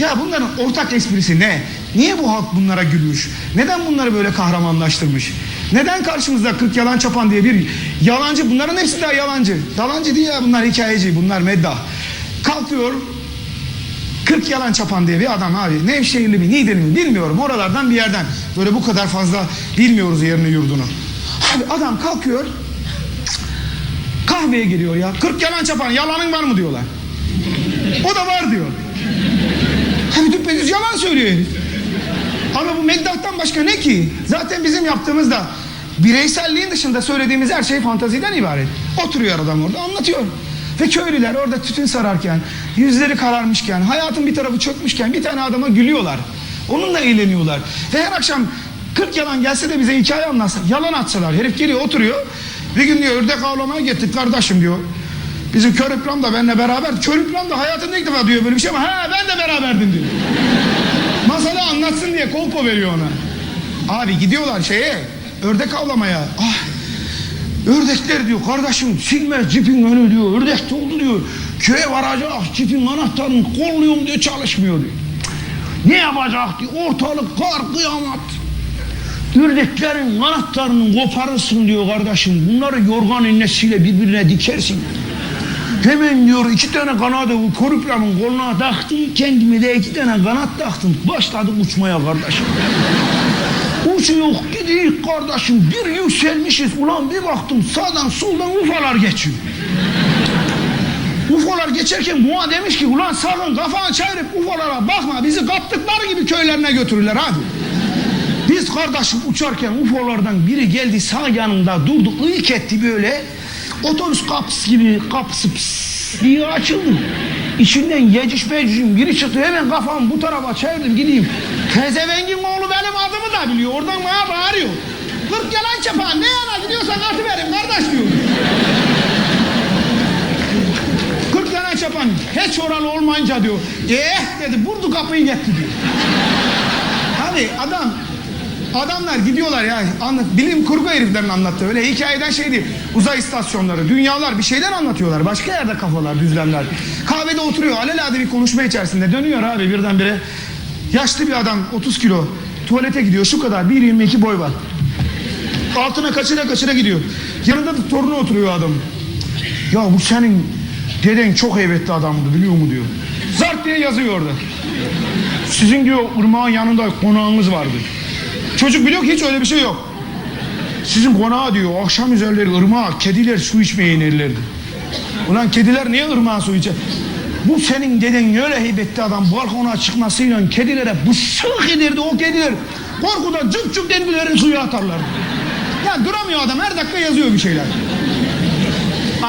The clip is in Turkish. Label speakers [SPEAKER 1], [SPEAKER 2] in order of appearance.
[SPEAKER 1] Ya bunların ortak esprisi ne? Niye bu halk bunlara gülmüş? Neden bunları böyle kahramanlaştırmış? Neden karşımızda 40 yalan çapan diye bir yalancı, bunların hepsi daha yalancı. Yalancı değil ya bunlar hikayeci, bunlar meddah. Kalkıyor 40 yalan çapan diye bir adam abi. Nevşehirli mi, Niğdeli mi bilmiyorum. Oralardan bir yerden. Böyle bu kadar fazla bilmiyoruz yerini yurdunu. Abi adam kalkıyor kahveye giriyor ya. 40 yalan çapan yalanın var mı diyorlar. O da var diyor. Yalan söylüyor. Ama bu meddahtan başka ne ki? Zaten bizim yaptığımız da bireyselliğin dışında söylediğimiz her şey fantaziden ibaret. Oturuyor adam orada anlatıyor. Ve köylüler orada tütün sararken, yüzleri kararmışken, hayatın bir tarafı çökmüşken bir tane adama gülüyorlar. Onunla eğleniyorlar. Ve her akşam 40 yalan gelse de bize hikaye anlatsa, yalan atsalar. Herif geliyor oturuyor. Bir gün diyor ördek avlamaya gittik kardeşim diyor. Bizim kör İbrahim da benimle beraber. Kör İbrahim de hayatında ilk defa diyor böyle bir şey ama ha ben de beraberdim diyor. Masalı anlatsın diye kolpo veriyor ona. Abi gidiyorlar şeye ördek avlamaya. Ah ördekler diyor kardeşim silmez cipin önü diyor. Ördek doldu diyor. Köye varacak cipin anahtarını kolluyorum diyor çalışmıyor diyor. Ne yapacak diyor ortalık kar kıyamet. Ördeklerin kanatlarını koparırsın diyor kardeşim. Bunları yorgan innesiyle birbirine dikersin. Hemen diyor iki tane kanadı bu koruplamın koluna taktı. Kendime de iki tane kanat taktım. Başladım uçmaya kardeşim. Uçuyor gidiyor kardeşim. Bir yükselmişiz. Ulan bir baktım sağdan soldan ufalar geçiyor. Ufolar geçerken buna demiş ki ulan sakın kafanı çevirip ufolara bakma bizi kaptıkları gibi köylerine götürürler hadi. Biz kardeşim uçarken ufolardan biri geldi sağ yanımda durdu ıyık etti böyle. Otobüs kapısı gibi kapısı pıs diye açıldı. İçinden yeciş mecişin biri çıktı hemen kafamı bu tarafa çevirdim gideyim. Tezevengin oğlu benim adımı da biliyor oradan bana bağırıyor. Kırk yalan çapan ne yana gidiyorsan atıverin kardeş diyor. Kırk yalan çapan hiç oralı olmayınca diyor. Eh dedi vurdu kapıyı gitti diyor. Abi adam adamlar gidiyorlar ya anlat, bilim kurgu heriflerin anlattı öyle hikayeden şey değil. Uzay istasyonları dünyalar bir şeyler anlatıyorlar. Başka yerde kafalar düzlemler. Kahvede oturuyor alelade bir konuşma içerisinde dönüyor abi birdenbire. Yaşlı bir adam 30 kilo tuvalete gidiyor şu kadar 1.22 boy var. Altına kaçıra kaçıra gidiyor. Yanında da torunu oturuyor adam. Ya bu senin deden çok heybetli adamdı biliyor mu diyor. Zart diye yazıyor orada. Sizin diyor ırmağın yanında konağınız vardı. Çocuk biliyor ki hiç öyle bir şey yok. Sizin konağa diyor akşam üzerleri ırmağa kediler su içmeye inerlerdi. Ulan kediler niye ırmağa su içer? Bu senin deden öyle heybetli adam balkona çıkmasıyla kedilere bısık ederdi o kediler. Korkudan cıp cıp dengilerin suya atarlardı. Ya duramıyor adam her dakika yazıyor bir şeyler.